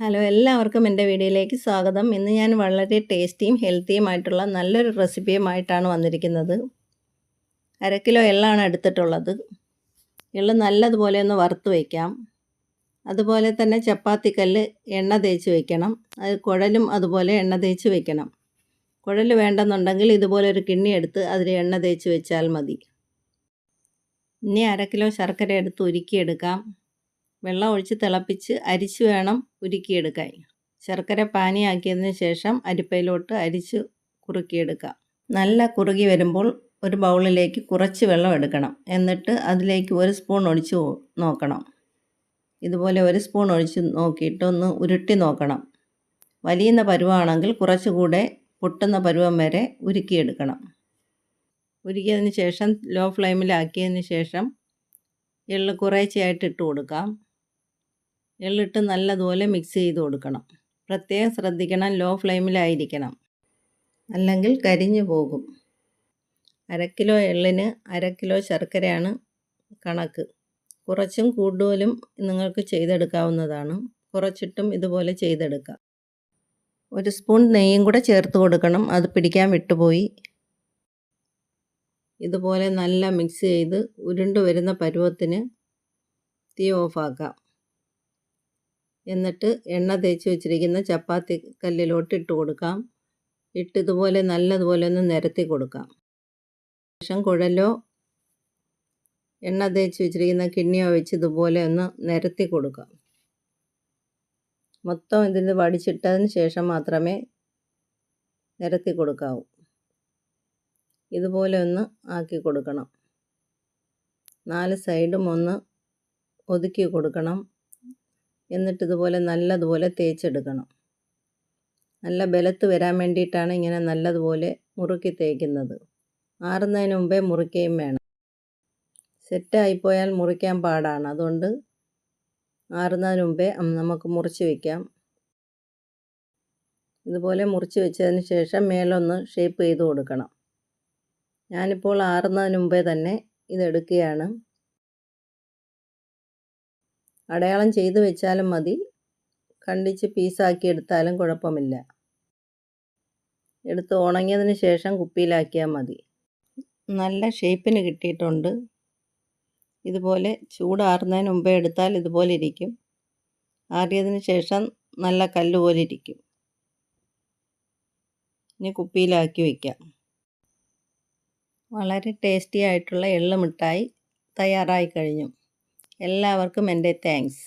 Hello എല്ലാവർക്കും എന്റെ വീഡിയോയിലേക്ക് സ്വാഗതം. ഇന്ന് ഞാൻ വളരെ ടേസ്റ്റിയും ഹെൽത്തിയുമായിട്ടുള്ള നല്ലൊരു റെസിപ്പിയുമായിട്ടാണ് വന്നിരിക്കുന്നത്. അര കിലോ എള്ളാണ് എടുത്തിട്ടുള്ളത്. എള്ള് നല്ലതുപോലെ ഒന്ന് വറുത്ത് വയ്ക്കാം. അതുപോലെ തന്നെ ചപ്പാത്തിക്കല്ല് എണ്ണ തേച്ച് വയ്ക്കണം. അത് കുഴലും അതുപോലെ എണ്ണ തേച്ച് വയ്ക്കണം. കുഴൽ വേണ്ടെന്നുണ്ടെങ്കിൽ ഇതുപോലെ ഒരു കിണ്ണി എടുത്ത് അതിൽ എണ്ണ തേച്ച് വെച്ചാൽ മതി. ഇനി അര കിലോ ശർക്കര എടുത്ത് ഉരുക്കിയെടുക്കാം. വെള്ളം ഒഴിച്ച് തിളപ്പിച്ച് അരിച്ച് വേണം ഉരുക്കിയെടുക്കാൻ. ശർക്കര പാനിയാക്കിയതിന് ശേഷം അരിപ്പയിലോട്ട് അരിച്ച് കുറുക്കിയെടുക്കാം. നല്ല കുറുകി വരുമ്പോൾ ഒരു ബൗളിലേക്ക് കുറച്ച് വെള്ളം എടുക്കണം. എന്നിട്ട് അതിലേക്ക് ഒരു സ്പൂൺ ഒഴിച്ച് നോക്കണം. ഇതുപോലെ ഒരു സ്പൂൺ ഒഴിച്ച് നോക്കിയിട്ട് ഒന്ന് ഉരുട്ടി നോക്കണം. വലിയുന്ന പരുവാണെങ്കിൽ കുറച്ചുകൂടെ പൊട്ടുന്ന പരുവം വരെ ഉരുക്കിയെടുക്കണം. ഉരുക്കിയതിന് ശേഷം ലോ ഫ്ലെയിമിലാക്കിയതിന് ശേഷം എള്ള് കുറേശ്ശെയായിട്ട് ഇട്ട് കൊടുക്കാം. എള്ളിട്ട് നല്ലതുപോലെ മിക്സ് ചെയ്ത് കൊടുക്കണം. പ്രത്യേകം ശ്രദ്ധിക്കണം ലോ ഫ്ലെയിമിലായിരിക്കണം അല്ലെങ്കിൽ കരിഞ്ഞു പോകും. അര കിലോ എള്ളിന് അര കിലോ ശർക്കരയാണ് കണക്ക്. കുറച്ചും കൂടുതലും നിങ്ങൾക്ക് ചെയ്തെടുക്കാവുന്നതാണ്. കുറച്ചിട്ടും ഇതുപോലെ ചെയ്തെടുക്കാം. ഒരു സ്പൂൺ നെയ്യും കൂടെ ചേർത്ത് കൊടുക്കണം. അത് പിടിക്കാൻ വിട്ടുപോയി. ഇതുപോലെ നല്ല മിക്സ് ചെയ്ത് ഉരുണ്ട് വരുന്ന പരുവത്തിന് തീ ഓഫാക്കാം എന്നിട്ട് എണ്ണ തേച്ച് വെച്ചിരിക്കുന്ന ചപ്പാത്തി കല്ലിലോട്ട് ഇട്ട് കൊടുക്കാം. ഇട്ട് ഇതുപോലെ നല്ലതുപോലെ ഒന്ന് നിരത്തി കൊടുക്കാം. ശേഷം കുഴലോ എണ്ണ തേച്ച് വെച്ചിരിക്കുന്ന കിണ്ണിയോ വെച്ച് ഇതുപോലെ ഒന്ന് നിരത്തി കൊടുക്കാം. മൊത്തം ഇതിൽ വടിച്ചിട്ടതിന് ശേഷം മാത്രമേ നിരത്തി കൊടുക്കാവൂ. ഇതുപോലെ ഒന്ന് ആക്കി കൊടുക്കണം. നാല് സൈഡും ഒന്ന് ഒതുക്കി കൊടുക്കണം. എന്നിട്ട് ഇതുപോലെ നല്ലതുപോലെ തേച്ചെടുക്കണം. നല്ല ബലത്ത് വരാൻ വേണ്ടിയിട്ടാണ് ഇങ്ങനെ നല്ലതുപോലെ മുറുക്കി തേക്കുന്നത്. ആറുന്നതിന് മുമ്പേ മുറിക്കുകയും വേണം. സെറ്റായിപ്പോയാൽ മുറിക്കാൻ പാടാണ്. അതുകൊണ്ട് ആറുന്നതിന് മുമ്പേ നമുക്ക് മുറിച്ച് വയ്ക്കാം ഇതുപോലെ മുറിച്ച് വെച്ചതിന് ശേഷം മേലൊന്ന് ഷേപ്പ് ചെയ്ത് കൊടുക്കണം. ഞാനിപ്പോൾ ആറുന്നതിന് മുമ്പേ തന്നെ ഇതെടുക്കുകയാണ്. അടയാളം ചെയ്ത് വെച്ചാലും മതി. കണ്ടിച്ച് പീസാക്കി എടുത്താലും കുഴപ്പമില്ല. എടുത്ത് ഉണങ്ങിയതിന് ശേഷം കുപ്പിയിലാക്കിയാൽ മതി. നല്ല ഷേപ്പിന് കിട്ടിയിട്ടുണ്ട്. ഇതുപോലെ ചൂടാറുന്നതിന് മുമ്പേ എടുത്താൽ ഇതുപോലെ ഇരിക്കും. ആറിയതിന് ശേഷം നല്ല കല്ല് പോലെ ഇരിക്കും. ഇനി കുപ്പിയിലാക്കി വയ്ക്കാം വളരെ ടേസ്റ്റി ആയിട്ടുള്ള എള്ള് മിഠായി തയ്യാറായി കഴിഞ്ഞു. എല്ലാവർക്കും എന്റെ താങ്ക്സ്.